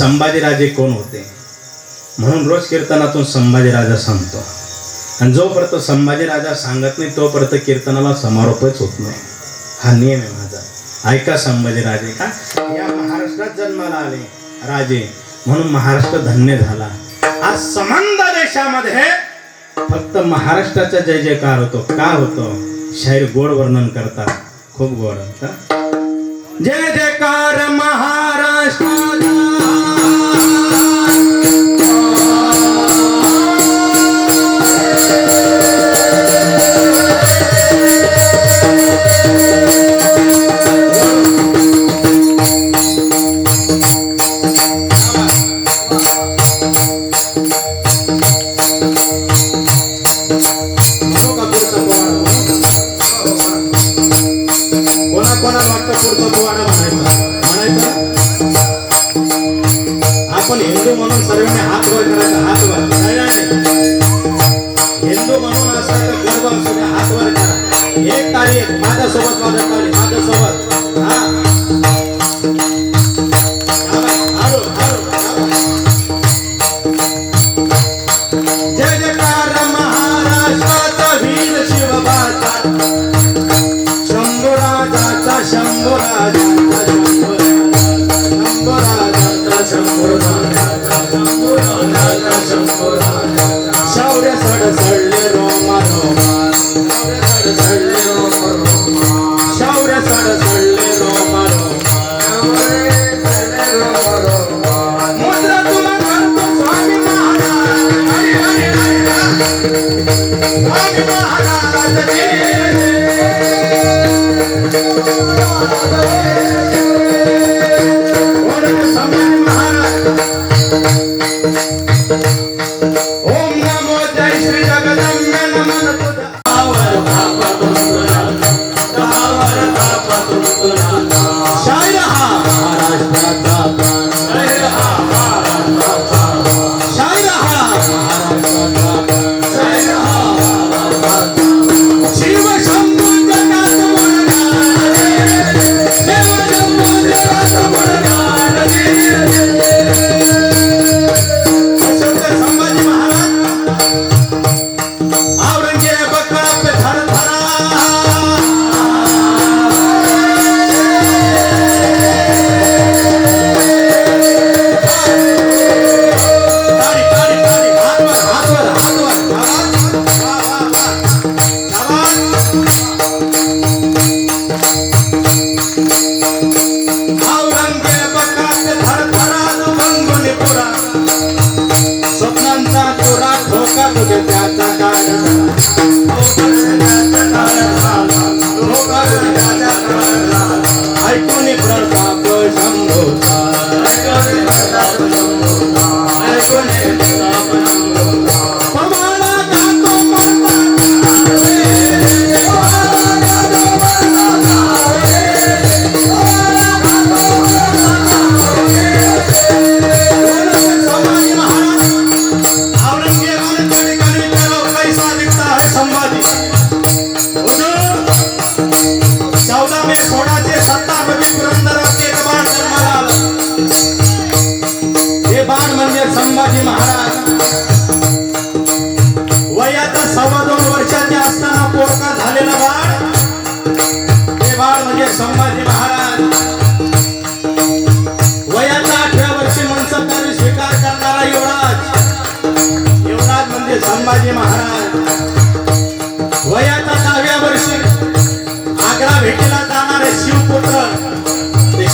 संभाजीराजे कोण होते? म्हणून रोज कीर्तनातून संभाजीराजा सांगतो आणि जोपर्यंत संभाजीराजा सांगत नाही तोपर्यंत कीर्तनाला समारोपच होत नाही. हा नियम आहे माझा. ऐका संभाजीराजे का? या महाराष्ट्रात जन्माला आले राजे. म्हणून महाराष्ट्र धन्य झाला. आज समंद देशामध्ये फक्त महाराष्ट्राचा जय जयकार होतो. का होतो? शाहीर गोड वर्णन करतात. खूप गोड जय जयकार महाराष्ट्र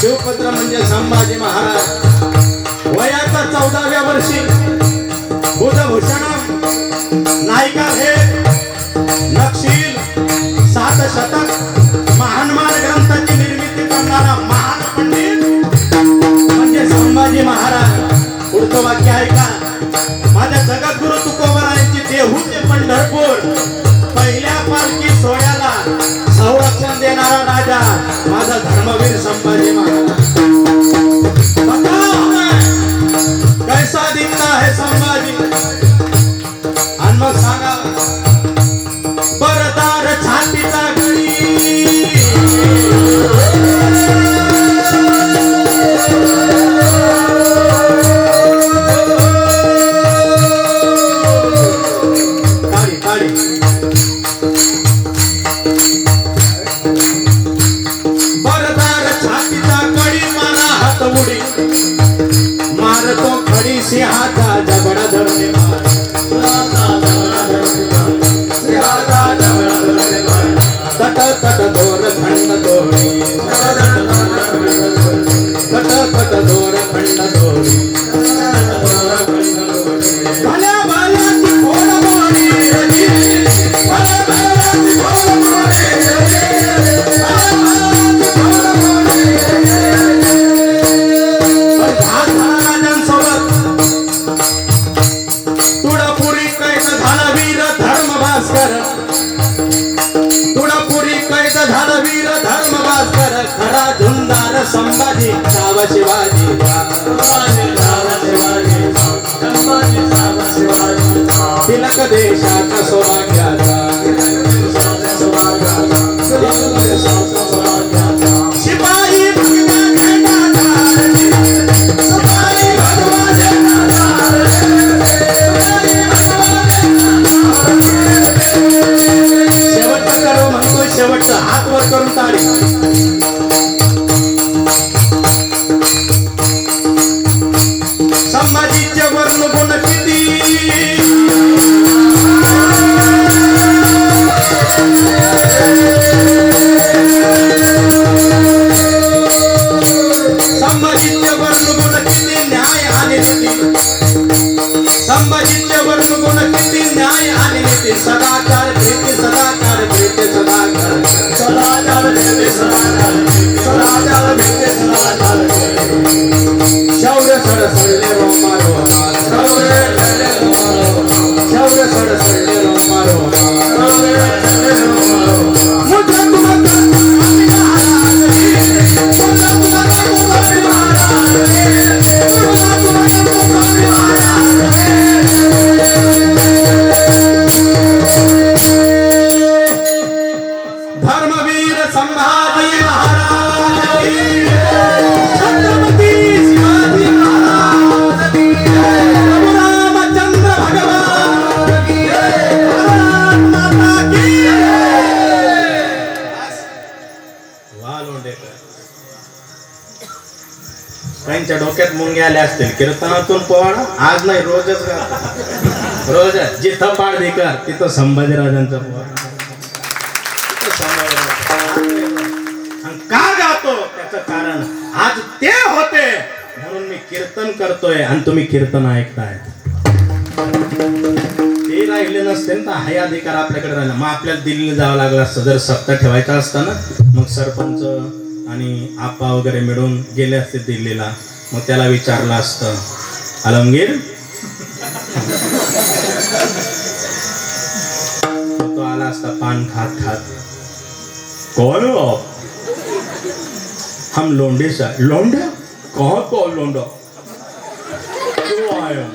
शिवपत्र म्हणजे संभाजी महाराज. वयाच्या चौदाव्या वर्षी बुधभूषण नायिका हे नक्षील सात शतक महानमान ग्रंथाची निर्मिती करणारा महान पंडित म्हणजे संभाजी महाराज. पुढचं वाक्य ऐका. त्यांच्या डोक्यात मुंगे आल्या असतील. कीर्तनातून पोवाडा आज नाही रोजच रोज जिथं पाडदेकर तिथं संभाजीराजांचा पोवाडा का गातो? त्याचं कारण आज ते होते. म्हणून मी कीर्तन करतोय आणि तुम्ही कीर्तन ऐकताय ते राहिले नसते ना तर हाय अधिकार आपल्याकडे राहिला. मग आपल्याला दिल्लीला जावं लागलं असतं. जर सत्ता ठेवायचा असता ना मग सरपंच आणि आपा वगैरे मिळून गेले असते दिल्लीला. मग त्याला विचारलं असतं आलमगीर? तो आला असता पान खात खात कौन हो? हम लोंडे से आए। लोंडे कहाँ को लोंडो क्यों आए हो?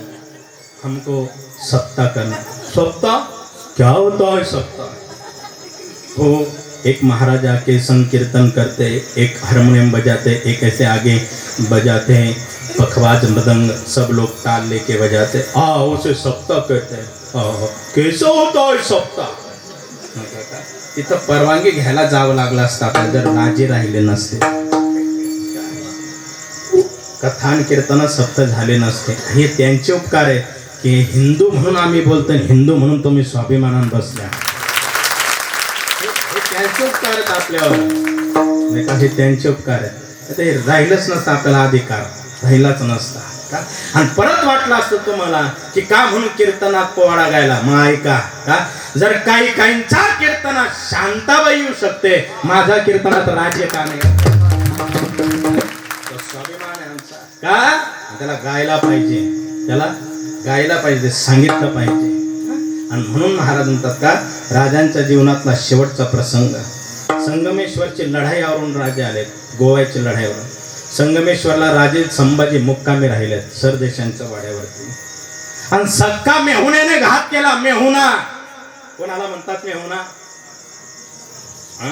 हमको सत्ता करना सत्ता? क्या होता है सत्ता? तो एक महाराजा के संकीर्तन करते, एक हारमोनियम बजाते, एक ऐसे आगे बजाते हैं, पखवाज, मृदंग, सब लोग ताल लेके बजाते। आ उसे सप्ताह कहते हैं। कैसा होता है सप्ताह? तिथं परवानगी घ्यायला जावं लागलं असतं जर राजे राहिले नसते। कथान कीर्तन सप्त झाले नसते। हे त्यांचे उपकार आहेत की हिंदू म्हणून आम्ही बोलतो, हिंदू म्हणून तुम्ही स्वाभिमानान बसल्या। त्यांचे उपकार आहेत. आपल्यावर नाही का हे त्यांचे उपकार आहेत. ते राहिलंच नसतं आपल्याला अधिकार. राहिलाच नसता. का? आणि परत वाटलं असतं तुम्हाला की का म्हणून कीर्तनात पोवाडा गायला? मग ऐका. का? जर काही काहींच्या कीर्तनात शांताबाई येऊ शकते माझ्या कीर्तनात राज्य का नाही? स्वाभिमान आहे आमचा. का? त्याला गायला पाहिजे. त्याला गायला पाहिजे सांगितलं पाहिजे. आणि म्हणून महाराज म्हणतात का राजांच्या जीवनातला शेवटचा प्रसंग. संगमेश्वरची लढाईवरून राजे आले गोव्याच्या लढाईवरून संगमेश्वरला राजे संभाजी मुक्कामी राहिलेत सरदेशांच्या वाड्यावरती. आणि सक्का मेहुण्याने घात केला मेहुना कोणाला म्हणतात मेहुना हा?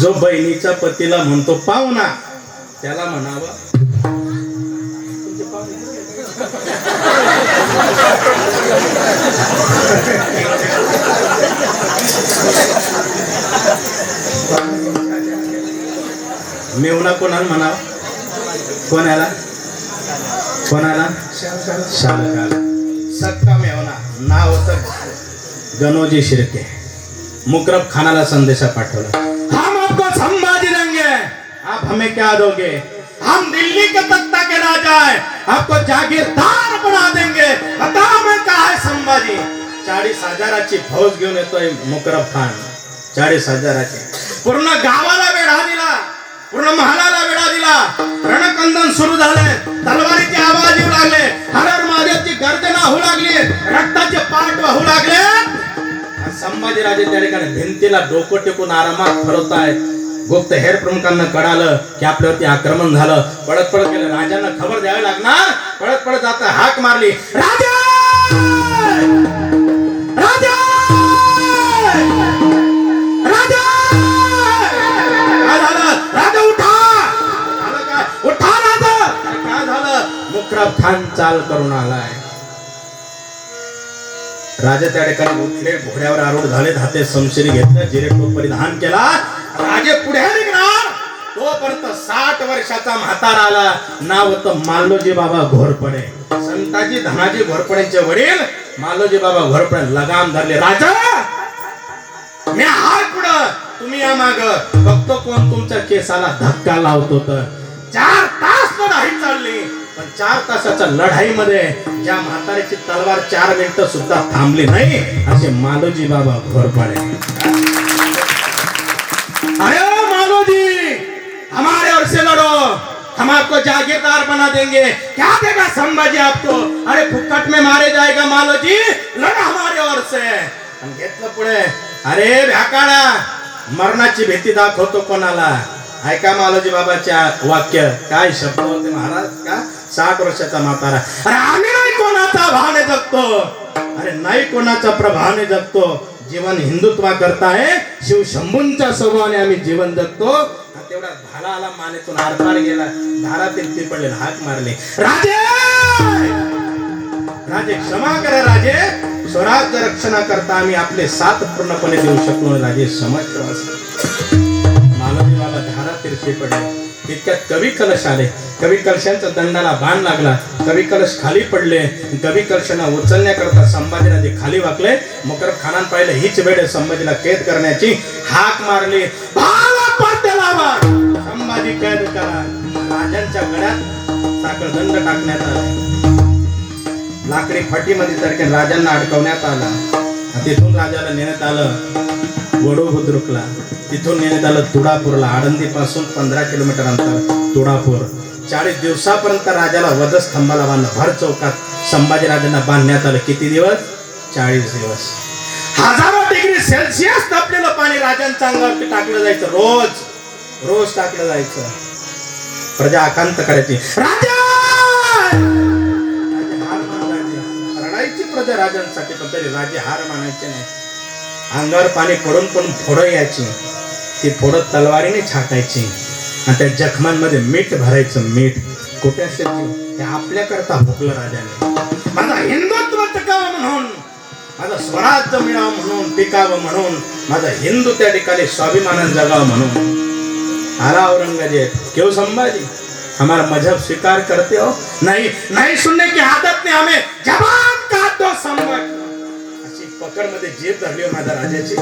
जो बहिणीच्या पतीला म्हणतो पाहुणा त्याला म्हणावं मेवना कोणाला म्हणा कोणाला? कोणाला? शालकाला सक्का मेवना नाव होतं गणोजी शिर्के. मुकरब खानाला संदेशा पाठवला. हम आपको संभाजी देंगे आप हमें क्या दोगे? हम दिल्ली के तख्ता के राजा है। आपको जागीरदार बना देंगे। बताओ मैं कहा है संभाजी चाळीस हजाराची फौज घेऊन येतोय मुकरब खान? चाळीस हजाराची पूर्ण गावाला वेढा दिला पूर्ण महालाला वेढा दिला। रणकंदन सुरू झाले तलवारीचे आवाज येऊ लागले हरर महादेवची गर्जना होऊ लागली रक्ताचे पाठ वाहू लागले। संभाजीराजे त्या ठिकाणी भिंतीला डोकं टेकून आरामात फिरवताय गुप्त हेर प्रमुखांना कळालं की आपल्यावरती आक्रमण झालं. पळत पळत गेलं. राजांना खबर द्यावी लागणार. पळत पळत आता हाक मारली. राजा! राजा! राजा! काय झालं? राजा उठा! उठा राजा! काय झालं? खान चाल करून आलाय. राजा त्या ठिकाणी उठले घोड्यावर आरूढ झाले हाते समशिरी घेतलं जिरेटो परिधान केला. राजे पुढे निघणार तोपर्यंत साठ वर्षाचा म्हातारा आला. नाव होतं मालोजी बाबा घोरपडे. संताजी धनाजी घोरपडेचे वडील मालोजी बाबा घोरपडे लगाम धरले. राजा मी हात पुढं. तुम्ही या माग. बघतो कोण तुमच्या केसाला धक्का लावतो तर चार तास लढाई चालली. पण चार तासाच्या लढाईमध्ये ज्या म्हाताऱ्याची तलवार चार मिनिटं सुद्धा थांबली नाही असे मालोजी बाबा घोरपडे. ओर हम आपको जागीरदार बना देंगे। क्या देगा संभाजी आपको? अरे फुक्कट में मारे जाएगा मालो जी। लढा हमारे ओर से। आणि घेतलं पुढे अरे व्याकाळा मरणाची भीती दाखवतो कोणाला। ऐका मालोजी बाबाच्या वाक्य? काय शब्द होते महाराज? का? साठ वर्षाचा म्हातारा। अरे आम्ही नाही कोणाचा भावने जगतो। अरे नाही कोणाचा प्रभावने जगतो। जीवन हिंदुत्वा करताय शिव शंभूंच्या स्वभावाने आम्ही जीवन जगतो। तेवढा भाला आला मानेतून आरपार गेला धारातील ती पडले हाक मारले. राजे! राजे क्षमा करा राजे. स्वराज्य रक्षणा करता आम्ही आपले साथ पूर्णपणे देऊ शकलो राजे क्षमा करा मालवी बाबा तितक्यात कवी कलश आले. कवी कलशांच्या दंडाला बाण लागला. कवी कलश खाली पडले. कवी कलशांना उचलण्याकरता संभाजीराजे खाली वाकले. मकर खानान पाहिलं हीच वेळ संभाजीला कैद करण्याची हाक मारली. संभाजी कैद करा राजांच्या गळ्यात साखळदंड टाकण्यात आला. लाकडी फाटीमध्ये सारख्या राजांना अडकवण्यात आला. तिथून राजाला नेण्यात आलं. वडू बुद्रुकला. तिथून नेण्यात आलं तुडापूरला. आळंदीपासून पंधरा किलोमीटर अंतर तुडापूर. चाळीस दिवसापर्यंत राजाला वधस्तंभाला बांधलं. भर चौकात संभाजी राजांना बांधण्यात आलं. किती दिवस? चाळीस दिवस. हजारो डिग्री सेल्सिअस तापलेलं पाणी राजांच्या अंगावरती टाकलं जायचं रोज. रोज टाकलं जायचं. प्रजा आकांत करायची. राजा! रडायची प्रजा राजांसाठी पण तरी राजे हार मानायचे नाही. अंगावर पाणी पडून पण फोडं यायची. ती फोडं तलवारीने छाटायची. आणि त्या जखमांमध्ये मीठ भरायचं. मीठ कुठे असेल ते आपल्याकरता भोगलं राजाने. माझा हिंदुत्व टिकावं म्हणून माझं स्वराज्य मिळावं म्हणून टिकावं म्हणून माझा हिंदू त्या ठिकाणी स्वाभिमानानं जगावं म्हणून. आला औरंगजेब क्यों संभाजी? हमारा मजहब स्वीकार करते हो? नहीं नहीं सुनने की आदत हो ने हमें। जवाब का दो संभाजी। अशी पकडमध्ये जीभ धरली माझ्या राजाची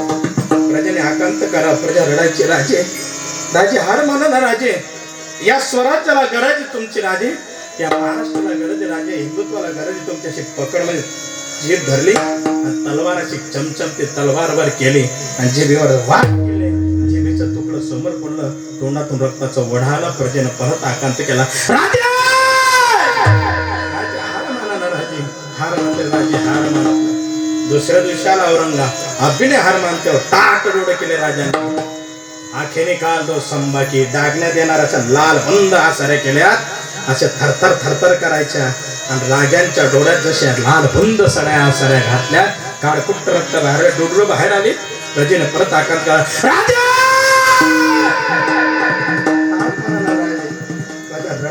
प्रजेने आकांत करा प्रजा रडायचे राजे। राजे हार माना ना राजे। या स्वराज्याला गरज तुमची राजे? या महाराष्ट्राला गरज राजे? हिंदुत्वाला गरज तुमच्याशी पकडमध्ये जीभ धरली आणि तलवार अशी चमचम ते तलवार वर केली आणि जिभेवर वाट केले. समोर पडलं तोंडातून रक्ताचं वढाला प्रजेनं परत आकांत केला. राजे! हार माना ना राजे. हार राजे हार माना. दुसऱ्या दिवशी आला औरंगा. अभिने हार मानते हो. ताट डोळे केले राजांनी. आखेने काल तो संभाजी दागण्यात येणार अशा लाल बंद आसाऱ्या केल्यात. अशा थरथर थरथर करायच्या. आणि राजांच्या डोळ्यात जशा लाल बंद सड्या सड्या घातल्या काळकुट्ट रक्त बाहेर डोडलो बाहेर आली. प्रजेने परत आकार राजा!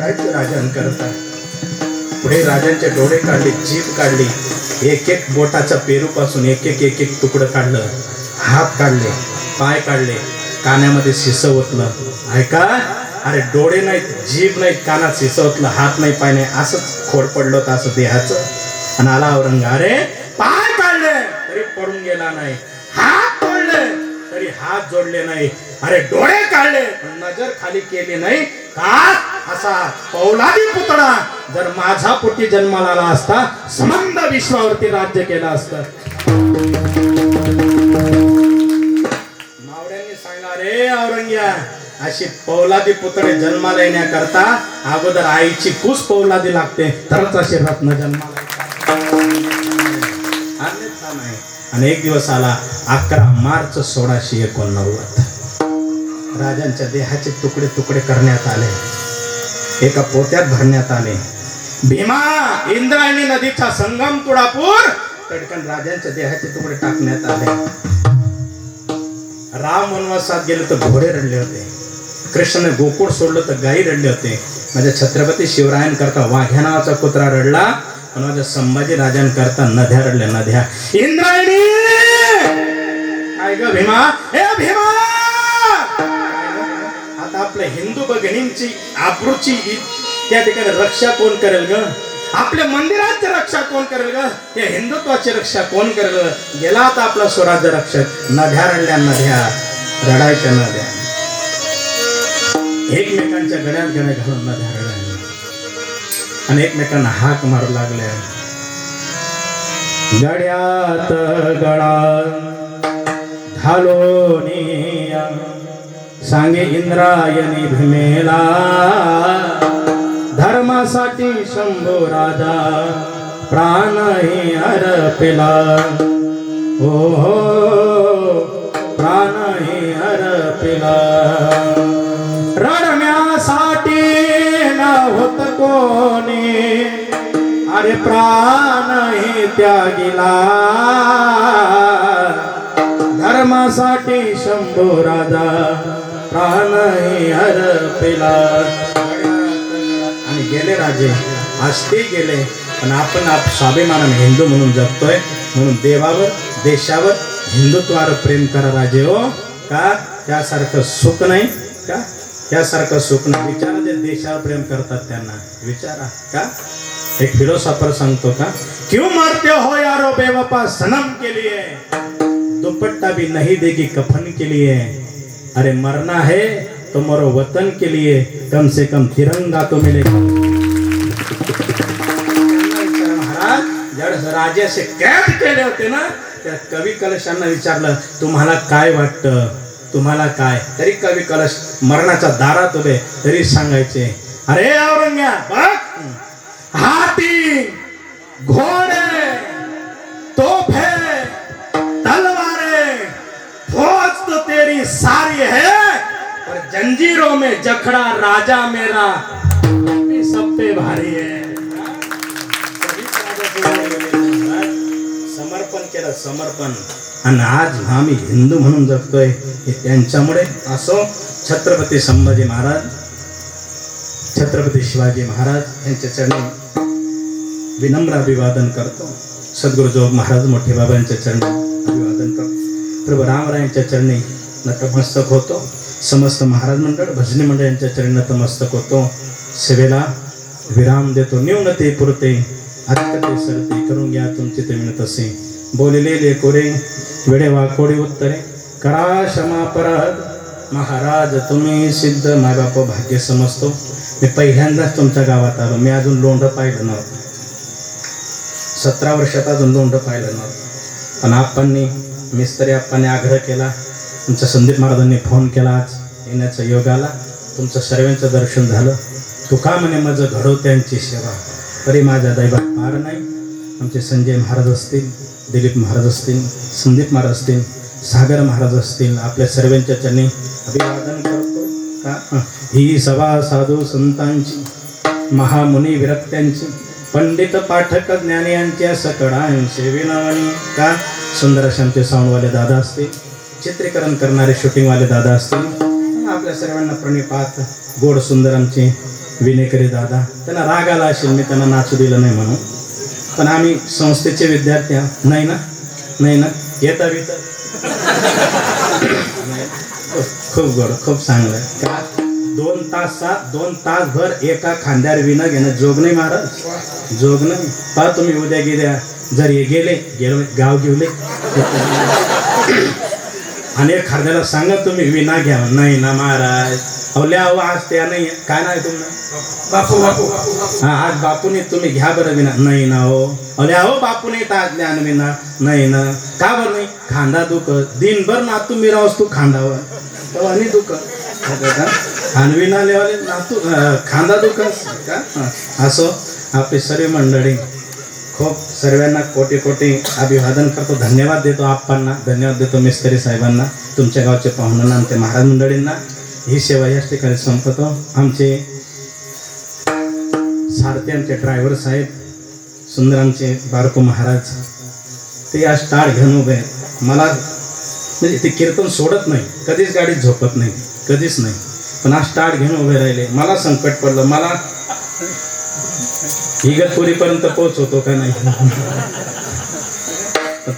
रडायचे राजांकरता पुढे राजांचे डोळे काढले जीभ काढली. एक एक बोटाच्या पेरू पासून एक एक एक एक तुकडं काढलं. हात काढले पाय काढले. कानामध्ये शिसवतलं ऐका अरे डोळे नाहीत जीभ नाहीत कानात शिसवतलं हात नाही पाय नाही असंच खोड पडलं होतं असं देहाचं. आणि आला औरंग अरे पाय काढले तरी पडून गेला नाही. हात तोडले तरी हात जोडले नाही. अरे डोळे काढले नजर खाली केली नाही. का असा पौलादी पुतळा जर माझा पोटी जन्माला आला असता समंद विश्वावरती राज्य केलं असतं. मावड्यांनी सांगा रे औरंग्या अशी पौलादी पुतळे जन्माला येण्याकरता अगोदर आईची कुस पौलादी लागते तरच असे रत्न जन्माला आणि एक दिवस आला अकरा मार्च सोळाशे एकोणनव्वद. राजांच्या देहाचे तुकडे तुकडे करण्यात आले. एका पोत्यात भरण्यात आले. भीमा इंद्रायणी नदीचा संगम तुळापूर. तडकन राजांच्या देहाचे तुकडे टाकण्यात आले. राम वनवासात गेले तर घोडे रडले होते. कृष्णाने गोकुळ सोडलं तर गायी रडले होते. माझ्या छत्रपती शिवरायांकरता वाघ्या नावाचा कुत्रा रडला आणि माझ्या संभाजी राजांकरता नद्या रडल्या नद्या. इंद्रायणी! काय ग भीमा? ए भीमा! आपल्या हिंदू भगिनींची आबरूची त्या ठिकाणी रक्षा कोण करेल ग? आपल्या मंदिराची रक्षा कोण करेल ग? या हिंदुत्वाची रक्षा कोण करेल ग? गेला आता आपला स्वराज्य रक्षक नद्या रडल्या नद्या रडायच्या नद्या. एकमेकांच्या गड्यात गळ्या घालून नद्या रडल्या. आणि एकमेकांना हाक मारू लागल्या. गड्यात गळा घालोनिया सांगे इंद्रायणी भीमेला. धर्मासाठी शंभो राजा प्राणही अर्पिला. हो हो प्राणही अर्पिला. रडण्यासाठी न होत कोणी अरे प्राणही त्यागिला. धर्मासाठी शंभो राजा प्राणही अर्पिला आणि गेले राजे. आज ते गेले पण आपण आप स्वाभिमानाने हिंदू म्हणून जगतोय. म्हणून देवावर देशावर हिंदुत्वावर प्रेम करा राजे हो. का? त्यासारखं सुख नाही का? त्यासारखं सुख नाही. विचारा जे देशावर प्रेम करतात त्यांना. विचारा का? एक फिलोसॉफर सांगतो का? क्यों मारते हो यारो बेवफा? सनम के लिए. दुपट्टा भी नहीं देगी कफन के लिए. अरे मरना है तो मरो वतन के लिए कम से कम तिरंगा तो मिलेगा। महाराज ज्यावेळेस राजे असे केले होते ना त्या कवी कलशांना विचारलं तुम्हाला काय वाटतं? तुम्हाला काय? तरी कवी कलश मरणाच्या दारात उभे तरी सांगायचे अरे औरंग्या हाती घोडे तेरी सारी है, पर जंजीरों में जखड़ा राजा मेरा सब पे भारी है। समर्पण केलं समर्पण। आज आम्ही हिंदू म्हणून जगतोय हे त्यांच्यामुळे असो छत्रपती संभाजी महाराज, छत्रपती शिवाजी महाराज यांच्या चरणी विनम्र अभिवादन करतो. सद्गुरु जो महाराज मोठे बाबा चरणी अभिवादन करतो. प्रभू रामरायांच्या चरणी नतमस्तक होतो. समस्त महाराज मंडळ भजनी मंडळ यांच्या चरणी नतमस्तक होतो. सेवेला विराम देतो. न्यूनते पुरते अधिकते सरते करून घ्या तुमचे ते मिळत असे बोललेले कोरे वेडे वाकोडे उत्तरे. करा क्षमापराध महाराज तुम्ही सिद्ध मायबाप भाग्य समजतो. मी पहिल्यांदाच तुमच्या गावात आलो. मी अजून लोंढ पाहिलं नव्हतं. सतरा वर्षात अजून लोंढ पाहिलं नव्हतं. पण आप्पांनी मिस्त्री आप्पांनी आग्रह केला. तुमच्या संदीप महाराजांनी फोन केला आज येण्याचा योग आला. तुमचं सर्वांचं दर्शन झालं. तुका म्हणे माझं घडव त्यांची सेवा. तरी माझ्या दैवात पार नाही. आमचे संजय महाराज असतील दिलीप महाराज असतील संदीप महाराज असतील सागर महाराज असतील आपल्या सर्वांच्या त्यांनी अभिवादन करतो का? ही सभा साधू संतांची महामुनी विरक्त्यांची पंडित पाठक ज्ञानी यांच्या सकळांचे विनवणी का? सुंदर असे आमचे साऊंडवाले दादा असतील चित्रीकरण करणारे शूटिंगवाले दादा असतील आपल्या सर्वांना प्रणिपात गोड सुंदर आमचे विनेकरी दादा. त्यांना राग आला असेल मी त्यांना नाचू दिलं नाही म्हणून. पण आम्ही संस्थेचे विद्यार्थी नाही ना? नाही ना? येता बिता? खूप गोड खूप चांगलं आहे. का? दोन तासात दोन तासभर एका खांद्यावर विना घेणं जोग नाही महाराज. जोग नाही. पहा तुम्ही उद्या गेल्या जर हे गेले गेलो गाव घेवले आणि एक खांद्याला सांगा तुम्ही विना घ्या नाही ना महाराज. अवल्या आज त्या नाही. काय नाही तुम्हाला बापू बापू. हा आज बापूने तुम्ही घ्या बरं विना. नाही ना हो. अरे अहो बापूने आज ज्ञान विना. नाही ना. का बरं नाही? खांदा दुख दिनभर ना तुम्ही राहस तू खांदावर. आणि दुख आणि विना लेवाले नातू खांदा दुखस का हा. असो आपली सर्व मंडळी. खूप सर्वांना कोटी कोटी अभिवादन करतो. धन्यवाद देतो आप्पांना धन्यवाद देतो मिस्त्री साहेबांना तुमच्या गावचे पाहुण्यांना आमच्या महाराज मंडळींना. ही सेवा याच ठिकाणी संपतो. आमचे सारथे आमचे ड्रायव्हर साहेब सुंदर आमचे बारको महाराज ते आज टाळ घेऊन उभे मला म्हणजे ते कीर्तन सोडत नाही. कधीच गाडीत झोपत नाही. कधीच नाही. पण आज टाळ घेऊन उभे राहिले. मला संकट पडलं. मला इगतपुरीपर्यंत पोहोचवतो का नाही?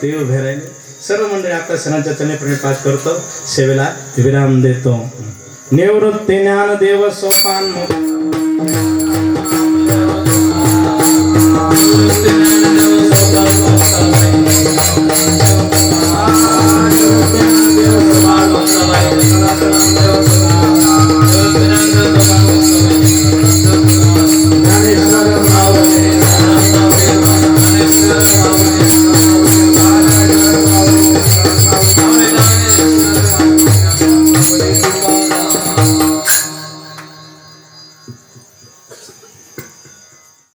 ते उभे राहिले सर्व मंडळी आपल्या सणांच्या प्रेम पाठ करतो. सेवेला विराम देतो. निवृत्ती ज्ञान देव सोपान.